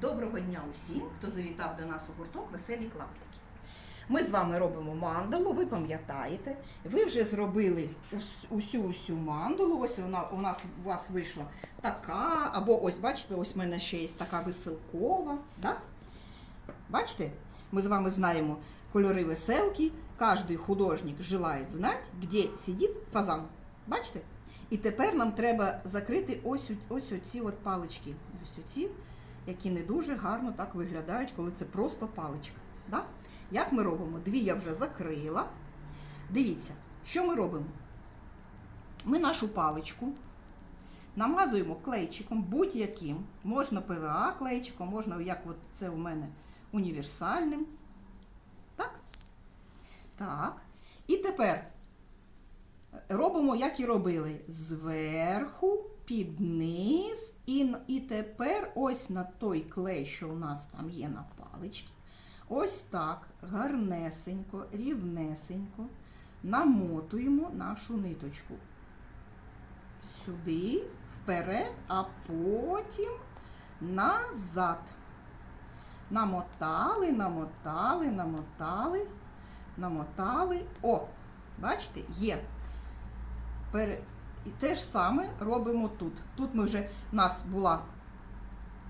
Доброго дня усім, хто завітав до нас у гурток Веселі клаптики. Ми з вами робимо мандалу, ви пам'ятаєте, ви вже зробили усю усю мандалу. Ось вона у нас у вас вийшла така, або ось бачите, ось в мене ще є така веселкова. Да? Бачите, ми з вами знаємо кольори веселки. Кожний художник желає знати, де сидить фазан. Бачите? І тепер нам треба закрити ось, ось оці от палички. Ось оці, які не дуже гарно так виглядають, коли це просто паличка. Да? Як ми робимо? Дві я вже закрила. Дивіться, що ми робимо? Ми нашу паличку намазуємо клейчиком будь-яким. Можна ПВА клейчиком, можна, як от це у мене, універсальним. Так? Так. І тепер робимо, як і робили. Зверху, під низ, і, і тепер ось на той клей, що у нас там є на паличці. Ось так гарнесенько, рівнесенько намотуємо нашу ниточку сюди, вперед, а потім назад. Намотали, намотали, намотали, намотали. О, бачите, є. І те ж саме робимо тут. Тут ми вже, у нас була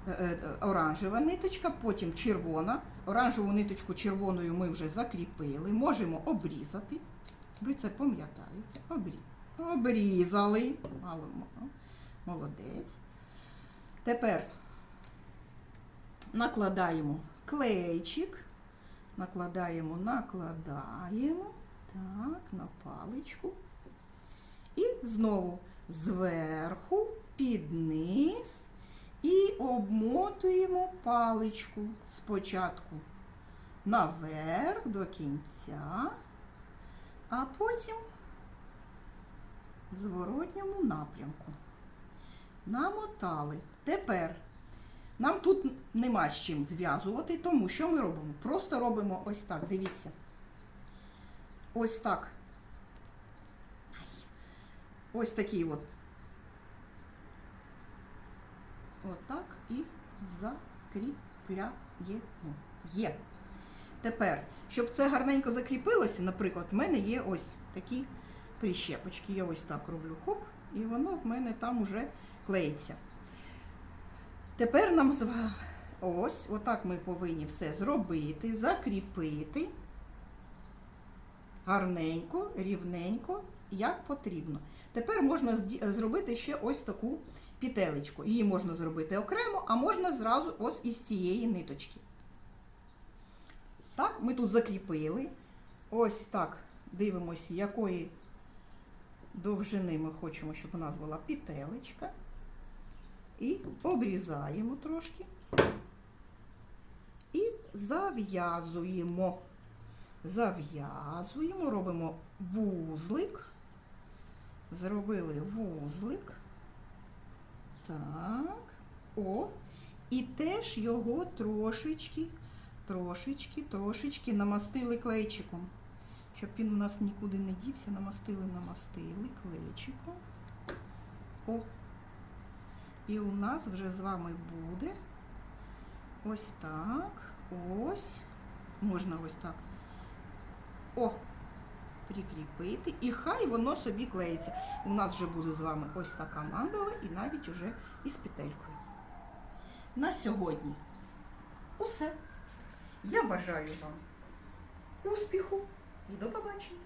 е, е, оранжева ниточка, потім червона. Оранжеву ниточку червоною ми вже закріпили. Можемо обрізати. Ви це пам'ятаєте. Обрі... Обрізали. Мало, мо- молодець. Тепер накладаємо клейчик. Накладаємо, накладаємо. Так, на паличку. І знову зверху, під низ і обмотуємо паличку спочатку наверх до кінця, а потім в зворотньому напрямку. Намотали. Тепер нам тут нема з чим зв'язувати, тому що ми робимо? Просто робимо ось так. Дивіться. Ось так. Ось такий от. Отак і закріпляємо. Є. Тепер, щоб це гарненько закріпилося, наприклад, в мене є ось такі прищепочки. Я ось так роблю хоп, і воно в мене там уже клеїться. Тепер нам з ось, отак ми повинні все зробити, закріпити гарненько, рівненько, як потрібно. Тепер можна зробити ще ось таку пітелечку. Її можна зробити окремо, а можна зразу ось із цієї ниточки. Так, ми тут закріпили. Ось так дивимося, якої довжини ми хочемо, щоб у нас була пітелечка. І обрізаємо трошки. І зав'язуємо. Зав'язуємо, робимо вузлик. Зробили вузлик. Так. О. І теж його трошечки, трошечки, трошечки намастили клейчиком. Щоб він у нас нікуди не дівся, намастили, намастили клейчиком. О. І у нас вже з вами буде ось так. Ось. Можна ось так. О! Прикріпити. І хай воно собі клеїться. У нас вже буде з вами ось така мандала і навіть уже із петелькою. На сьогодні усе. Я бажаю вам успіху і до побачення!